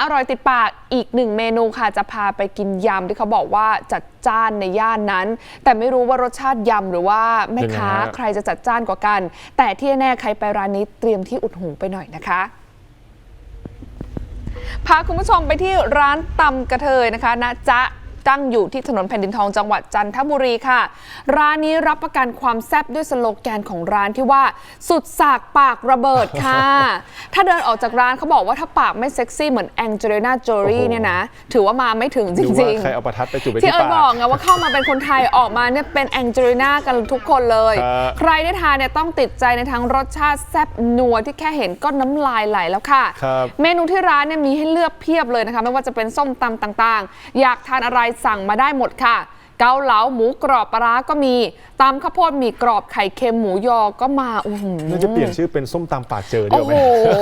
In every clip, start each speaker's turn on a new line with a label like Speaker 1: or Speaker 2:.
Speaker 1: อร่อยติดปากอีกหนึ่งเมนูค่ะ จะพาไปกินยำที่เขาบอกว่าจัดจ้านในย่านนั้น แต่ไม่รู้ว่ารสชาติยำหรือว่าแม่ค้า
Speaker 2: ยังไงฮะ
Speaker 1: ใครจะจัดจ้านกว่ากัน แต่ที่แน่ๆใครไปร้านนี้เตรียมที่อุดหูไปหน่อยนะคะ พาคุณผู้ชมไปที่ร้านตำกระเทยนะคะนะจ๊ะ ตั้งอยู่ที่ถนนแผ่นดินทองจังหวัดจันทบุรีค่ะ ร้านนี้รับประกันความแซ่บด้วยสโลแกนของร้านที่ว่า สุดสากปากระเบิดค่ะ ถ้าเดินออกจากร้านเขาบอกว่าถ้าปากไม่เซ็กซี่เหมือนแองเจลิน่าโจลี
Speaker 2: โอ้โห
Speaker 1: เนี่ยนะ ถือว่ามาไม่ถึงจ
Speaker 2: ดู
Speaker 1: ริ
Speaker 2: ว่างใครเอาประทัดไปจุดไป
Speaker 1: ๆที่
Speaker 2: ที่
Speaker 1: เอิญ
Speaker 2: ปาก
Speaker 1: บอกไงว่าเข้ามาเป็นคนไทยออกมาเนี่ยเป็นแองเจลิน่ากันทุกคนเลย
Speaker 2: ครับ
Speaker 1: ใครได้ทานเนี่ยต้องติดใจในทั้งรสชาติแซ่บนัวที่แค่เห็นก็น้ำลายไหลแล้วค่ะ
Speaker 2: ครับ
Speaker 1: เมนูที่ร้านเนี่ยมีให้เลือกเพียบเลยนะคะไม่ว่าจะเป็นส้มตำต่างๆ อยากทานอะไรสั่งมาได้หมดค่ะ เกาเหลาหมูกรอบปลาร้าก็มีตำข้าวโพดหมีกรอบไข่เค็มหมูยอก็มาอื้อหือ
Speaker 2: น่าจะเปลี่ยนชื่อเป็นส้มตำปากเจอเดี
Speaker 1: โอ้
Speaker 2: ยวไห
Speaker 1: โห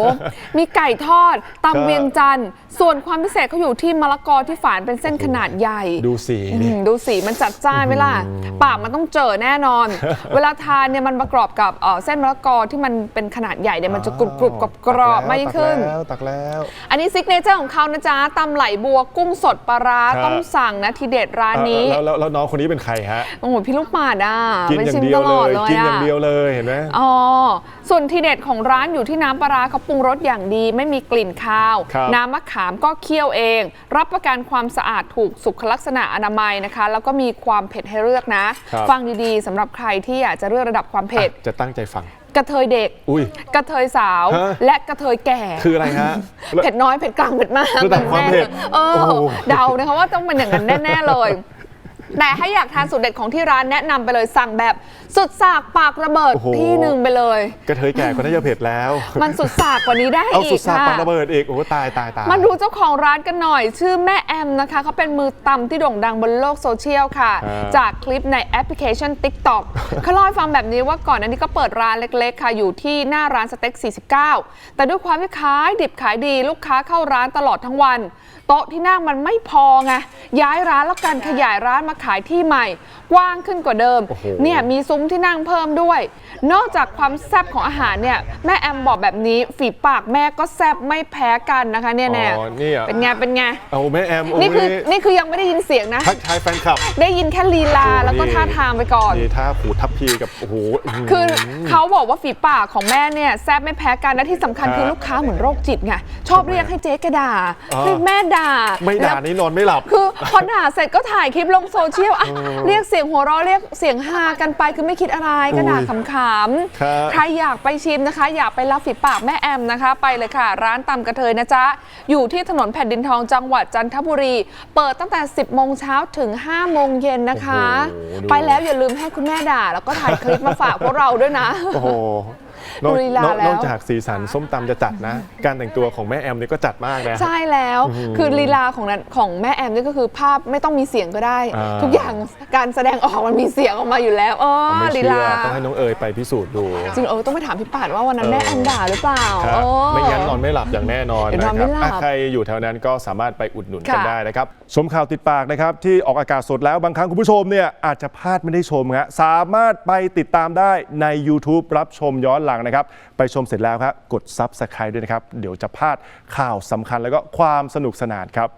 Speaker 2: ม
Speaker 1: มีไก่ทอด
Speaker 2: ครั
Speaker 1: ตำ
Speaker 2: บ
Speaker 1: เวียงจันทร์ส่วนความพิเศษเขาอยู่ที่มะละกอที่ฝานเป็นเส้นขนาดใหญ่
Speaker 2: ดูสี
Speaker 1: อื
Speaker 2: นี่
Speaker 1: มดูสีมันจัดจ้านไหมล่ะปากมันต้องเจอแน่นอน เวลาทานเนี่ยมันประกอบกับเอ่อเส้นมะละกอที่มันเป็นขนาดใหญ่เนี่ยมันจะกรุบกรุบกรอบกรอบๆมากยิ่งขึ้น
Speaker 2: ตักแล้วตักแล้ว
Speaker 1: อันนี้ซิกเนเจอร์ของเขานะจ๊ะตำไหลบัวกุ้งสดปลาร้า
Speaker 2: ครับ
Speaker 1: ต้องสั่งนะทีเด็ดร้านนี้
Speaker 2: แล้วแล้วแล้วน้องคนนี้เป็นใครฮะ
Speaker 1: โอ้โหพี่ลูกหมาดอะ
Speaker 2: กิน
Speaker 1: ไป
Speaker 2: อย่า
Speaker 1: ชิ
Speaker 2: ง
Speaker 1: ม
Speaker 2: เดีย
Speaker 1: ต
Speaker 2: ว
Speaker 1: ล
Speaker 2: เล
Speaker 1: อด
Speaker 2: ย
Speaker 1: เลย
Speaker 2: กินอย่าง
Speaker 1: อะ
Speaker 2: เดียวเลยเห็นไหม
Speaker 1: อ๋อส่วนทีเด็ดของร้านอยู่ที่น้ำปลาร้าเขาปรุงรสอย่างดี ไม่มีกลิ่นคาว
Speaker 2: ครับ
Speaker 1: น้ำมะขามก็เคี่ยวเอง รับประกันความสะอาดถูกสุขลักษณะอนามัยนะคะ แล้วก็มีความเผ็ดให้เลือกนะ
Speaker 2: ครับ
Speaker 1: ฟังดีๆสำหรับใครที่อยากจะเลือกระดับความเผ็ด
Speaker 2: อะจะตั้งใจฟัง
Speaker 1: กระเทยเด็ก
Speaker 2: อุ้ย
Speaker 1: กระเทยสาว
Speaker 2: ฮะ
Speaker 1: และกระเทยแก่
Speaker 2: คืออะไรฮะแล้ว
Speaker 1: เผ็ดน้อยเผ็ดกลางเผ็ดมาก
Speaker 2: ระดับความเผ็ด
Speaker 1: เออ
Speaker 2: โอ้โห
Speaker 1: เดานะคะว่าต้องเป็นอย่างนั้นแน่ ๆ เลย แต่ถ้าอยากทานสูตรเด็ดของที่ร้านแนะนำไปเลยสั่งแบบสุดสากปากระเบิด
Speaker 2: โอ้โห
Speaker 1: ที่หนึ่งไปเลย
Speaker 2: กระเทยแก่ก็น่าจะเผ็ดแล้ว
Speaker 1: มันสุดสากกว่านี้ได้
Speaker 2: เอา
Speaker 1: อี
Speaker 2: สุด
Speaker 1: ก
Speaker 2: สาก
Speaker 1: ค่ะ
Speaker 2: ปาระเบิดอีกโอ้ตายตายตาย
Speaker 1: มาดูเจ้าของร้านกันหน่อย ชื่อแม่แอมนะคะเขาเป็นมือตำที่โด่งดังบนโลกโซเชียลค่ะ
Speaker 2: อ่า
Speaker 1: จากคลิปในแอปพลิเคชัน TikTok เขาเล่าให้ฟังแบบนี้ว่าก่อนหน้านี้ก็เปิดร้านเล็กๆ ค่ะ อยู่ที่หน้าร้านสเต็ก 49 แต่ด้วยความที่ขายดิบขายดีลูกค้าเข้าร้านตลอดทั้งวัน โต๊ะที่นั่งมันไม่พอไงย้ายร้านแล้วกันขยายร้านมาขายที่ใหม่ กว้างขึ้นกว่าเดิม
Speaker 2: โอ้โห
Speaker 1: เนี่ยมีซุ้มที่นั่งเพิ่มด้วย นอกจากความแซ่บของอาหารเนี่ยแม่แอมบอกแบบนี้ฝีปากแม่ก็แซ่บไม่แพ้กันนะคะเนี่ยแน่
Speaker 2: อ๋อนี่อะ
Speaker 1: เป็นไงเป็นไง
Speaker 2: เอาแม่แอมโอ้
Speaker 1: นี่คือ
Speaker 2: นี่
Speaker 1: นี่คือยังไม่ได้ยินเสียงนะ
Speaker 2: ทักทายแฟนคลับ
Speaker 1: ได้ยินแค่ลีลา
Speaker 2: โอ้
Speaker 1: แล้วก็
Speaker 2: นี่
Speaker 1: ท่าทางไปก่อน
Speaker 2: นี่ท่าผูทับพีกับโอ้โหอื้อหือ
Speaker 1: คือเขาบอกว่าฝีปากของแม่เนี่ยแซ่บไม่แพ้กันและที่สำคัญ
Speaker 2: ครับ
Speaker 1: คือลูกค้าเหมือนโรคจิตไงชอบเรียกให้เจ๊กระด่า
Speaker 2: อ๋อ
Speaker 1: เรียกแม่ด่า
Speaker 2: ไม่ด่า
Speaker 1: แล้ว
Speaker 2: นี่นอนไม่หลับ
Speaker 1: คือพอด่าเสร็จก็ถ่ายคลิปลงโซเชียลอะเรียกเสียงหัวเราะเรียกเสียงฮากันไปคือไม่คิดอะไรก็ด่า
Speaker 2: อุ้ย
Speaker 1: ขำ
Speaker 2: ครับ
Speaker 1: ๆใครอยากไปชิมนะคะ อยากไปรับฝีปากแม่แอมนะคะ ไปเลยค่ะ ร้านตำกระเทยนะจ๊ะ อยู่ที่ถนนแผ่นดินทองจังหวัดจันทบุรี เปิดตั้งแต่ 10โมงเช้าถึง5โมงเย็นนะคะ
Speaker 2: โอ้โหดู
Speaker 1: ไปแล้วอย่าลืมให้คุณแม่ด่า แล้วก็ถ่ายคลิปมาฝากพวกเราด้วยนะ
Speaker 2: โอ้โห นอก
Speaker 1: ดูลีลาน
Speaker 2: อก
Speaker 1: แล้ว
Speaker 2: นอกจากสีสันส้มตำจะจัดนะ การแต่งตัวของแม่แอมนี่ก็จัดมากนะ
Speaker 1: ใช่แล้วคือลีลาของนั้นของแม่แอมนี่ก็คือภาพไม่ต้องมีเสียงก็ได้
Speaker 2: อ่า
Speaker 1: ทุกอย่างการแสดงออกมันมีเสียงออกมาอยู่แล้วอ๋อ
Speaker 2: ไม่
Speaker 1: ลี
Speaker 2: เชื่
Speaker 1: ลา
Speaker 2: อต้องให้น้องเอ๋ยไปพิสูจน์ดู
Speaker 1: จริงเออต้องไปถามพี่ปาดว่าวันนั้น
Speaker 2: เออ
Speaker 1: แม่แอมด่าหรือเปล่า
Speaker 2: ครับ
Speaker 1: เออ
Speaker 2: ไม่งั้นนอนไม่หลับอย่างแน่นอน
Speaker 1: เดี๋ยวน
Speaker 2: นะ
Speaker 1: อน
Speaker 2: ค
Speaker 1: ไม่
Speaker 2: รับ
Speaker 1: หลับ
Speaker 2: อะใครอยู่แถวนั้นก็สามารถไปอุดหนุนกัน
Speaker 1: ค่ะ
Speaker 2: ได้นะครับ ชมข่าวติดปากนะครับ ที่ออกอากาศสดแล้วบางครั้งคุณผู้ชมเนี่ยอาจจะพลาดไม่ได้ชมฮะสามารถไปติดตามได้ใน YouTube รับชมย้อนหลังนะครับ ไปชมเสร็จแล้วครับกด Subscribe ด้วยนะครับ เดี๋ยวจะพลาดข่าวสำคัญแล้วก็ความสนุกสนานครับ